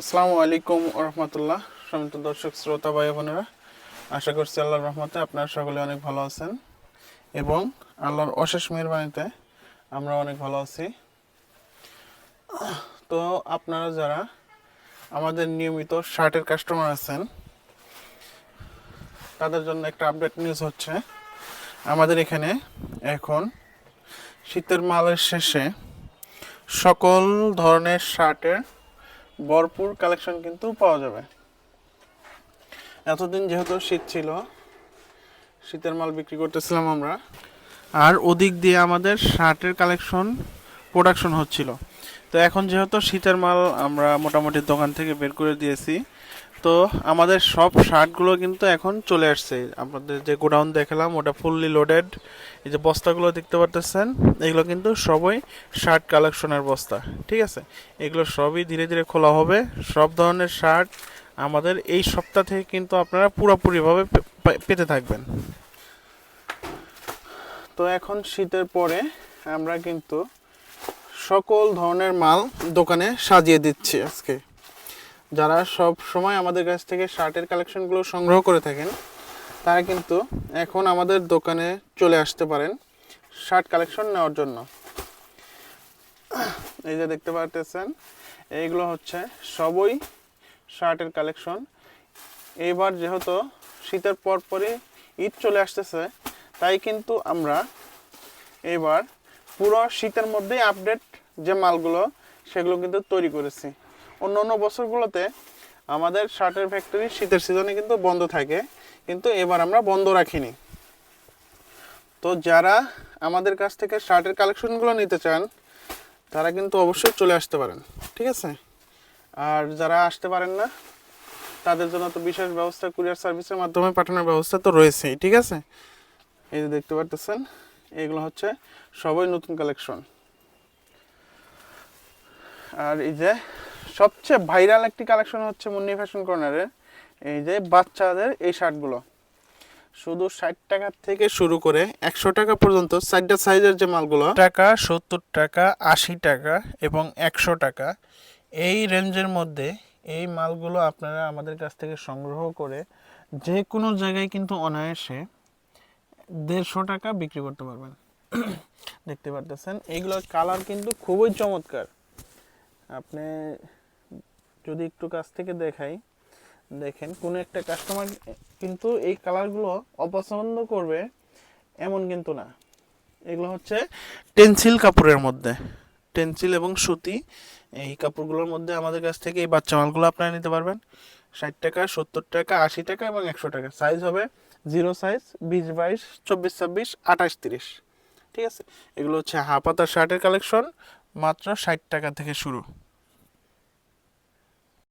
আসসালামু আলাইকুম রহমতুল্লাহ। সমিত দর্শক, শ্রোতা ভাই বোনেরা, আশা করছি আল্লাহর রহমতে আপনারা সকলে অনেক ভালো আছেন এবং আল্লাহর অশেষ মেহরবানিতে আমরা অনেক ভালো আছি। তো আপনারা যারা আমাদের নিয়মিত শার্টের কাস্টমার আছেন, তাদের জন্য একটা আপডেট নিউজ হচ্ছে। আমাদের এখানে এখন শীতের মালের শেষে সকল ধরনের শার্টের ভরপুর কালেকশন কিন্তু পাওয়া যাবে। এতদিন যেহেতু শীত ছিল, শীতের মাল বিক্রি করতেছিলাম আমরা। আর ওদিক দিয়ে আমাদের শার্টের কালেকশন প্রোডাকশন হচ্ছিল। তো এখন যেহেতু শীতের মাল আমরা মোটামুটি দোকান থেকে বের করে দিয়েছি তো আমাদের সব শার্টগুলো কিন্তু এখন চলে আসছে। আমাদের যে গোডাউন দেখালাম, ওটা ফুললি লোডেড এই যে বস্তাগুলো দেখতে পারতেছেন, এগুলো কিন্তু সবই শার্ট কালেকশনের বস্তা, ঠিক আছে? এগুলো সবই ধীরে ধীরে খোলা হবে। সব ধরনের শার্ট আমাদের এই সপ্তাহ থেকে কিন্তু আপনারা পুরোপুরিভাবে পেতে থাকবেন। তো এখন শীতের পরে আমরা কিন্তু সকল ধরনের মাল দোকানে সাজিয়ে দিচ্ছি আজকে। যারা সব সময় আমাদের কাছ থেকে শার্টের কালেকশনগুলো সংগ্রহ করে থাকেন, তারা কিন্তু এখন আমাদের দোকানে চলে আসতে পারেন শার্ট কালেকশন নেওয়ার জন্য। এই যে দেখতে পারতেছেন, এইগুলো হচ্ছে সবই শার্টের কালেকশন। এইবার যেহেতু শীতের পরপরই ঈদ চলে আসতেছে, তাই কিন্তু আমরা এবার পুরো শীতের মধ্যেই আপডেট যে মালগুলো, সেগুলো কিন্তু তৈরি করেছি। অন্য অন্য বছরগুলোতে আমাদের শার্টের ফ্যাক্টরি শীতের সিজনে কিন্তু বন্ধ থাকে, কিন্তু এবার আমরা বন্ধ রাখিনি। তো যারা আমাদের কাছ থেকে শার্টের কালেকশনগুলো নিতে চান, তারা কিন্তু অবশ্যই চলে আসতে পারেন, ঠিক আছে? আর যারা আসতে পারেন না, তাদের জন্য তো বিশেষ ব্যবস্থা কুরিয়ার সার্ভিসের মাধ্যমে পাঠানোর ব্যবস্থা তো রয়েছেই, ঠিক আছে? এই যে দেখতে পারতেছেন, এগুলো হচ্ছে সবই নতুন কালেকশন আর এই যে সবচেয়ে ভাইরাল একটি কালেকশন হচ্ছে মুন্নি ফ্যাশন কর্নারের, এই যে বাচ্চাদের এই শার্টগুলো। শুধু ষাট টাকা থেকে শুরু করে একশো টাকা পর্যন্ত চারটা সাইজের যে মালগুলো। টাকা, সত্তর টাকা, আশি টাকা এবং একশো টাকা, এই রেঞ্জের মধ্যে এই মালগুলো আপনারা আমাদের কাছ থেকে সংগ্রহ করে যে কোনো জায়গায় কিন্তু অনায়াসে দেড়শো টাকা বিক্রি করতে পারবেন। দেখতে পারতেছেন, এইগুলোর কালার কিন্তু খুবই চমৎকার। আপনি যদি একটু কাছ থেকে দেখাই, দেখেন, কোনো একটা কাস্টমার কিন্তু এই কালারগুলো অপছন্দ করবে এমন কিন্তু না। এগুলো হচ্ছে টেন্সিল কাপড়ের মধ্যে। টেন্সিল এবং সুতি, এই কাপড়গুলোর মধ্যে আমাদের কাছ থেকে এই বাচ্চা মালগুলো আপনারা নিতে পারবেন। ষাট টাকা, সত্তর টাকা, আশি টাকা এবং একশো টাকা। সাইজ হবে জিরো সাইজ বিশ, বাইশ, চব্বিশ, ছাব্বিশ, আঠাশ, তিরিশ। ঠিক আছে? এগুলো হচ্ছে হাফ হাতার শার্টের কালেকশন মাত্র ষাট টাকা থেকে শুরু।